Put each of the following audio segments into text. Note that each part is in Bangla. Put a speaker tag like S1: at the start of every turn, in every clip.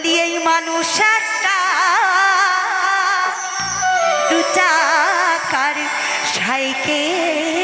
S1: বলি এই মানুষ একটা। সাইকেল।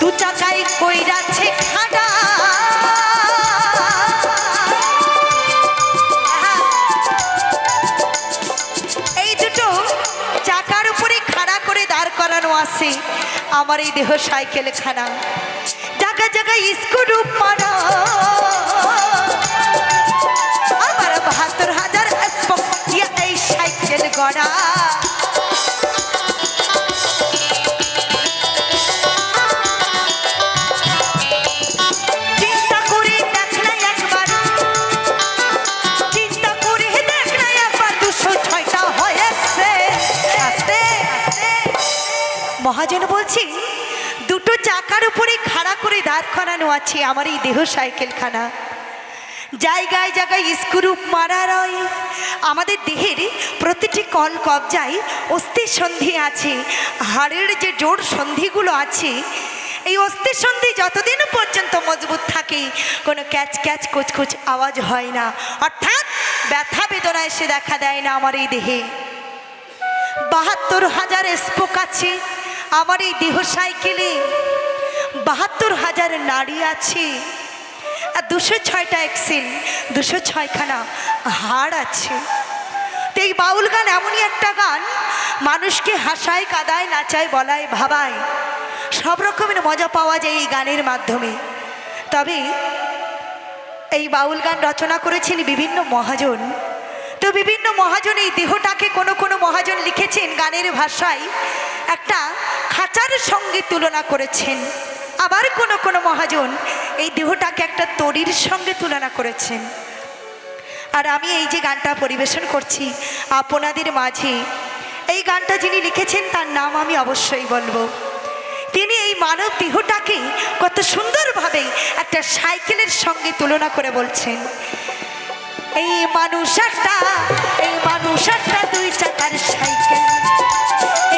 S1: দু চাকায় এই দুটো চাকার উপরে খাড়া করে দাঁড় করানো আছে। আমার এই দেহ সাইকেল খানা জায়গা জায়গায় স্ক্রু মারা। আস্তে মহাজন বলছি, দুটো চাকার উপরে খাড়া করে দাঁড় করানো আছে আমার এই দেহ সাইকেলখানা। জায়গায় জায়গায় স্ক্রু মারা রয় আমাদের দেহের প্রতিটি কল কবজায় অস্থি সন্ধি আছে। হাড়ের যে জোর সন্ধিগুলো আছে, এই অস্থি সন্ধি যতদিন পর্যন্ত মজবুত থাকে, কোনো ক্যাচ ক্যাচ কুচকুচ আওয়াজ হয় না। অর্থাৎ ব্যথা বেদনা এসে দেখা দেয় না আমার এই দেহে। বাহাত্তর হাজার স্পোক আছে আমার এই দেহ সাইকেলে বাহাত্তর হাজার নারী আছে। আর দুশো ছয়টা এক্সেল দুশো ছয়খানা হাড় আছে। তো এই বাউল গান এমনই একটা গান, মানুষকে হাসায়, কাদায়, নাচায়, বলায়, ভাবায়। সব রকমের মজা পাওয়া যায় এই গানের মাধ্যমে। তবে এই বাউল গান রচনা করেছেন বিভিন্ন মহাজন। তো বিভিন্ন মহাজন এই দেহটাকে কোনো কোনো মহাজন লিখেছেন গানের ভাষায় একটা খাঁচার সঙ্গে তুলনা করেছেন। আবার কোনো কোনো মহাজন এই দেহটাকে একটা তরির সঙ্গে তুলনা করেছেন। আর আমি এই যে গানটা পরিবেশন করছি আপনাদের মাঝে, এই গানটা যিনি লিখেছেন তার নাম আমি অবশ্যই বলব। তিনি এই মানব দেহটাকে কত সুন্দরভাবে একটা সাইকেলের সঙ্গে তুলনা করে বলছেন। এই মানুষ একটা, এই মানুষ একটা, দুই চাকার সাইকেল।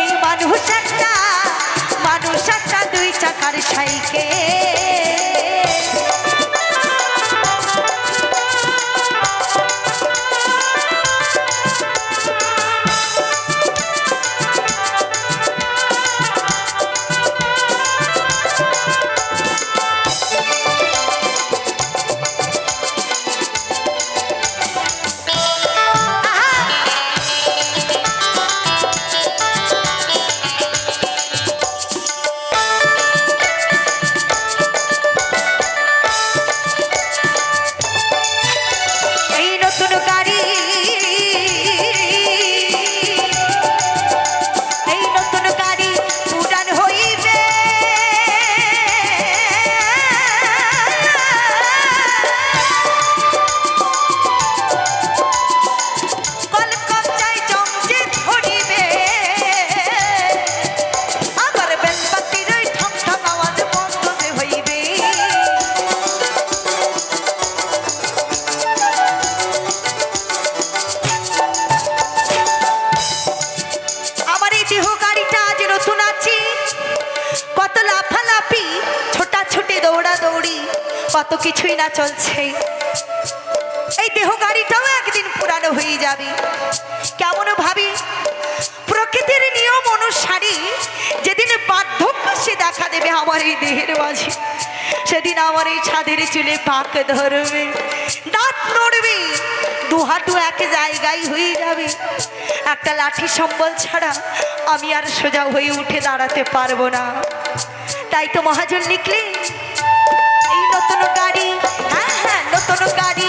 S1: এই মানুষ একটা চাকার কিছুই না চলছে। এই দেহ গাড়িটাও একদিন পুরানো হয়ে যাবে। কেমন ভাবি? প্রকৃতির নিয়ম অনুসারী যেদিন বার্ধক্য সে দেখা দেবে আমার এই দেহের মাঝে। সেদিন আমার এই ছাদের চুলে পাক ধরবে। দাঁত নড়বে। দু হাঁটু এক জায়গায় হয়ে যাবে। একটা লাঠি সম্বল ছাড়া আমি আর সোজা হয়ে উঠে দাঁড়াতে পারব না। তাই তো মহাজন লিখলে এই নতুন গাড়ি হ্যাঁ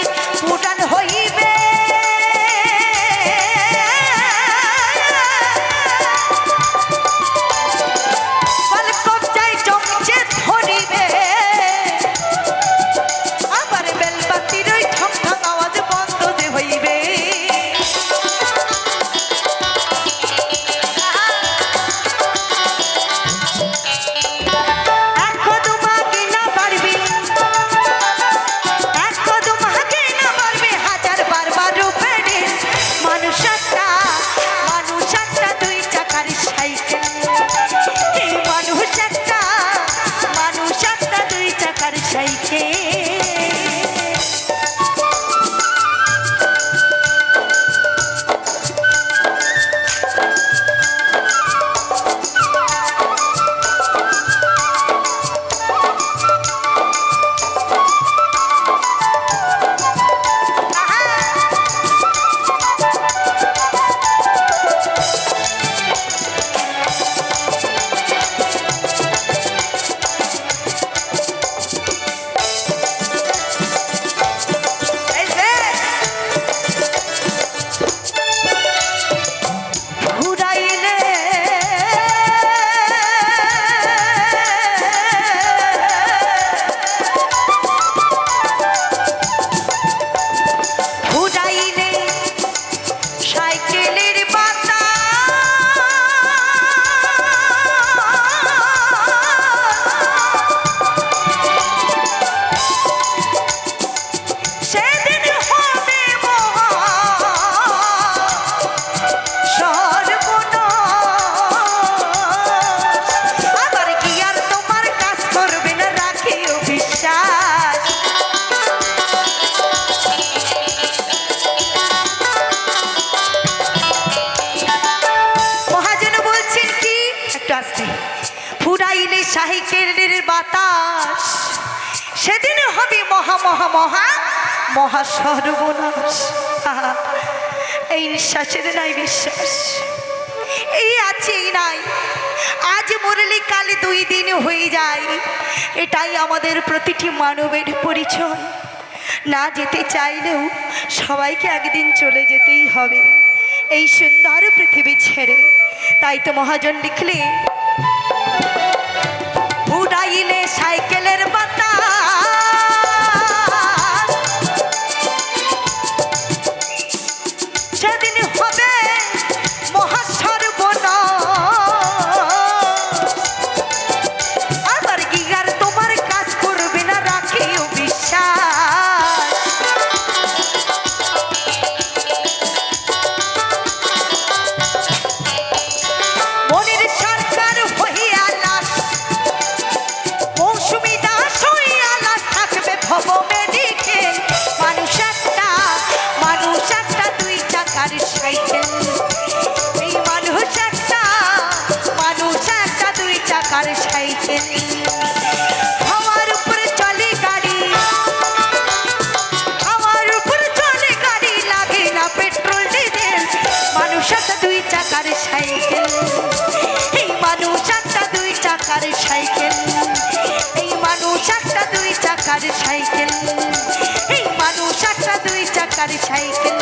S1: সাহিকের বাতাস সেদিন হবে মহা মহা মহা মহা সর্বনাশ। এই নিঃশ্বাসের নাই বিশ্বাস। এই আছে এই নাই। আজ মরলে কাল দুই দিন হয়ে যায়। এটাই আমাদের প্রতিটি মানবের পরিচয়। না যেতে চাইলেও সবাইকে একদিন চলে যেতেই হবে। এই সুন্দর পৃথিবী ছেড়ে। তাই তো মহাজন লিখলে উড়াইলে সাইকেলের বাতা সেদিন হবে মহাসর্বনাশ চাকার সাইকেল। এই মানুষ একটা দুই চাকার সাইকেল। এই মানুষ একটা দুই চাকার সাইকেল।